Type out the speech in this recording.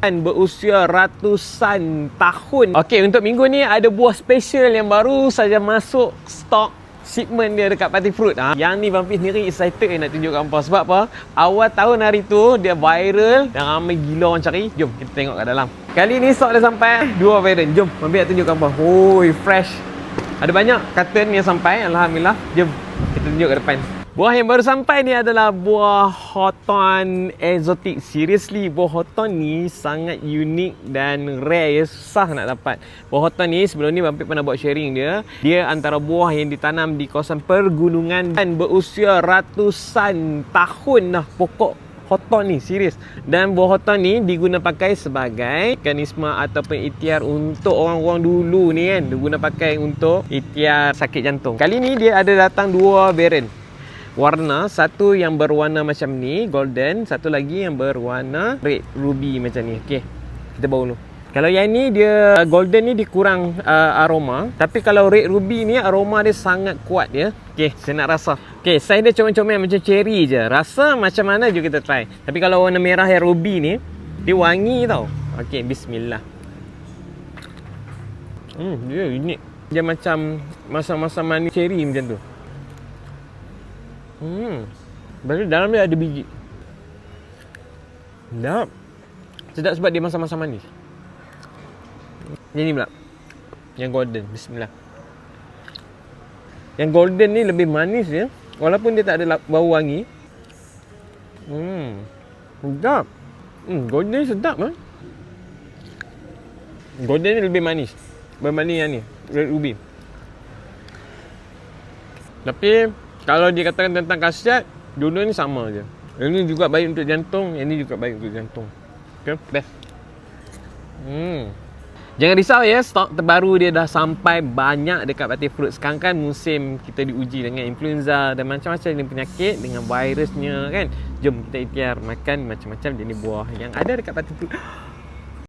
Dan berusia ratusan tahun. Okey, untuk minggu ni ada buah special yang baru saja masuk stok shipment dia dekat Party Fruit. Ha. Yang ni Fiz sendiri excited nak tunjuk kat hampa. Sebab apa? Awal tahun hari tu dia viral dan ramai gila orang cari. Jom kita tengok kat dalam. Kali ni stok dah sampai dua variant. Jom Fiz nak tunjuk kat hampa. Oi, fresh. Ada banyak carton yang sampai. Alhamdulillah. Jom kita tunjuk kat depan. Buah yang baru sampai ni adalah buah Hoton Exotic. Seriously, buah Hoton ni sangat unik dan rare ya. Susah nak dapat. Buah Hoton ni sebelum ni Bampik pernah buat sharing dia. Dia antara buah yang ditanam di kawasan pergunungan dan berusia ratusan tahun dah pokok Hoton ni serius dan buah hoton ni diguna pakai sebagai mekanisme ataupun ikhtiar untuk orang-orang dulu ni kan diguna pakai untuk ikhtiar sakit jantung. Kali ni dia ada datang dua variant warna satu yang berwarna macam ni golden satu lagi yang berwarna red ruby macam ni. Okey kita bawa dulu. Kalau yang ni dia golden ni dia kurang uh, aroma. Tapi kalau red ruby ni aroma dia sangat kuat ya. Okey saya nak rasa. Okey saiz dia comel-comel macam cherry je. Rasa macam mana jom kita try. Tapi kalau warna merah yang ruby ni dia wangi tau. Okey bismillah. Hmm dia unik. Dia macam masa-masa manis cherry macam tu Hmm. Berarti dalam dia ada biji. Sedap. Sedap sebab dia masam-masam manis. Yang ni pula. Yang golden. Bismillah. Yang golden ni lebih manis ya. Walaupun dia tak ada bau wangi. Hmm. Sedap. Hmm, golden ni sedap ah. Golden ni lebih manis. Berbanding yang ni. Red ruby. Tapi kalau dikatakan tentang khasiat, dua-dua ni sama je. Yang ni juga baik untuk jantung, yang ni juga baik untuk jantung. Okay, best. Hmm. Jangan risau ya, stok terbaru dia dah sampai banyak dekat Party Fruit. Sekarang kan musim kita diuji dengan influenza dan macam-macam jenis penyakit dengan virusnya kan. Jom kita ikhtiar makan macam-macam jenis buah yang ada dekat Party Fruit.